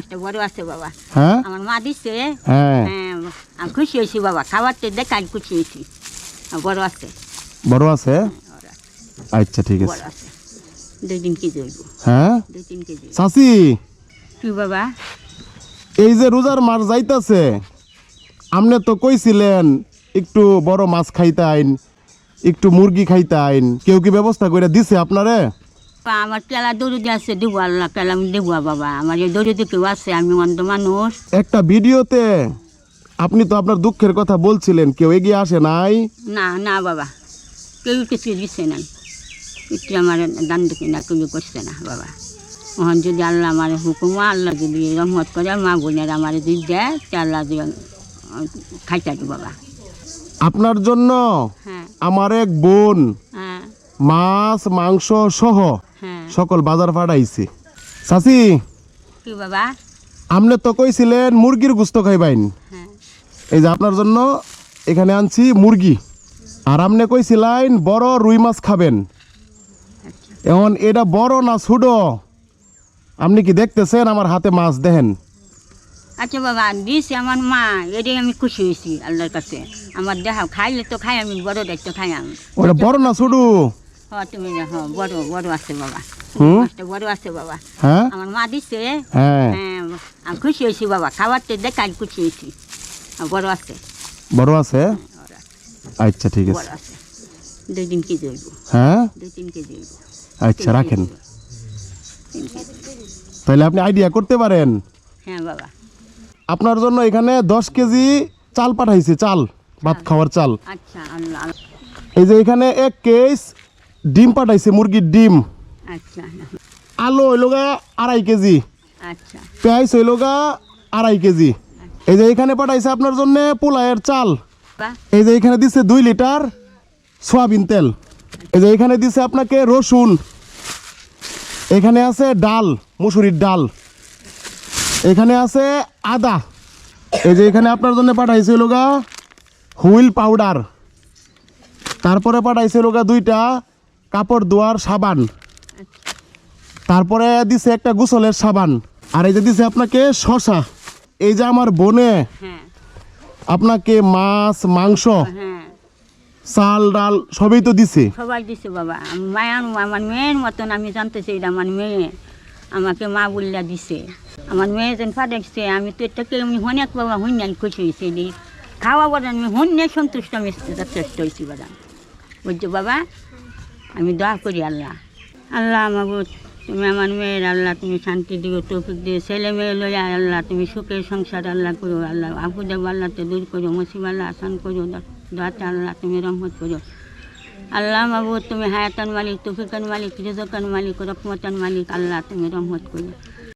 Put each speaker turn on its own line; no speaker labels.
একটা বড় আছে বাবা।
হ্যাঁ?
আমার মা দিচ্ছে
হ্যাঁ।
হ্যাঁ আমি খুশি হয়েছি বাবা। খাবারতে দেখে আমি খুশি হয়েছি। বড় আছে।
বড় আছে? আচ্ছা ঠিক আছে।
দুই
হ্যাঁ?
দুই কি বাবা?
এই যে রোজার মাস যাইতাছে আপনি তো কইছিলেন একটু বড় মাছ খাইতাইন একটু মুরগি খাইতাইন কেউ কি ব্যবস্থা করে দিছে আপনারে?
বা আমার কেলা দৌড়ি আছে দেবো আল্লাহ কেলা আমি দেবো বাবা। আমার এই দৌড়ি কেউ আছে আমি অন্ধ মানুষ।
একটা ভিডিওতে আপনি তো আপনার দুঃখের কথা বলছিলেন কেউ এগিয়ে আসে নাই?
না না বাবা কেউ কিছু দিচ্ছে না। একটু আমার দান দেখি না কেউ করছে না বাবা। ওখান যদি আল্লাহ আমার হুকুম আল্লাহ যদি রহমত করে মা বোনের আমার যদি দেয় তা আল্লাহ দিয়ে খাইতে বাবা।
আপনার জন্য
হ্যাঁ।
আমার এক বোন।
হ্যাঁ।
মাছ মাংস সহ
হ্যাঁ।
সকল বাজার পাঠাইছে চাচি
কি বাবা?
আপনি তো কইছিলেন মুরগির গুস্ত খাইবাইন।
হ্যাঁ।
এই যে আপনার জন্য এখানে আনছি মুরগি। আর আপনি কইছিলেন বড় রুই মাছ খাবেন। এখন এটা বড় না ছোট? আপনি কি দেখতেছেন আমার হাতে মাছ দেখেন?
আচ্ছা বাবা দিয়েছে আমার মা এটাই আমি খুশি হয়েছি আল্লাহর কাছে। আমার দেখা খাইলে তো খাই আমি বড় দায়িত্ব খাই আমি।
ওটা বড় না ছোট?
হ তুমি হ বড় বড় আছে বাবা।
হুম?
বড় আছে বাবা।
হ্যাঁ?
আমার মা দিচ্ছে
হ্যাঁ।
হ্যাঁ আমি খুশি হয়েছি বাবা খাবারটা দেখে আমি খুশি হয়েছি। বড় আছে।
বড় আছে? আচ্ছা ঠিক আছে।
আছে। দুই তিন কেজি হইব।
হ্যাঁ?
দুই তিন কেজি হইব।
আচ্ছা রাখেন। তাহলে আপনি আইডিয়া করতে পারেন।
হ্যাঁ বাবা।
আপনার জন্য এখানে দশ কেজি চাল পাঠাইছে চাল ভাত খাওয়ার চাল।
আচ্ছা।
এই যে এখানে এক কেস ডিম পাঠাইছে মুরগির ডিম।
আচ্ছা।
আলু হইল গা আড়াই কেজি।
আচ্ছা।
পেঁয়াজ হইল গা আড়াই কেজি। এই যে এখানে পাঠাইছে আপনার জন্য পোলায়ের চাল। এই যে এখানে দিচ্ছে দুই লিটার সয়াবিন তেল। এই যে এখানে দিছে আপনাকে রসুন। এখানে আছে ডাল মুসুরির ডাল। এখানে আছে আদা। এই যে এখানে আপনার জন্য পাঠাইছে লোগা হুইল পাউডার। তারপরে পাঠাইছে লোগা দুইটা কাপড় ধোয়ার সাবান। তারপরে দিছে একটা গোসলের সাবান। আর এই যে দিছে আপনাকে শশা এই যে আমার বোনে
হ্যাঁ।
আপনাকে মাছ মাংস
হ্যাঁ।
চাল ডাল সবই তো দিছে।
সবাই দিছে বাবা। আমি মায়ান আমার মেয়ের মতন আমি জানতেছি এটা আমার মেয়ে আমাকে মা বললা দিছে। আমার মেয়ে যেন ফাটাইছে আমি তো এটাকে আমি অনেক বাবা হইনি আমি খুশি হয়েছি। খাওয়া বাদান আমি হন্যে সন্তুষ্ট আমি যথেষ্ট হয়েছি বাদান বুঝছ বাবা? আমি দোয়া করি আল্লাহ। আল্লাহ আমার তুমি আমার মেয়ের, আল্লাহ তুমি শান্তি দিও তৌফিক দিও ছেলে মেয়ে লইয়া আল্লাহ তুমি সুখের সংসার আল্লাহ করো, আল্লাহ আবু দেব আল্লাহ তো দূর করো, মুসিব আল্লাহ আসান করো দোয়াতে আল্লাহ তুমি রহমত করো। আল্লাহ মাবুদ তুমি হায়াতান মালিক, তুফিকান মালিক, রিজকান মালিক রকমতান মালিক, আল্লাহ তুমি রহমত করো।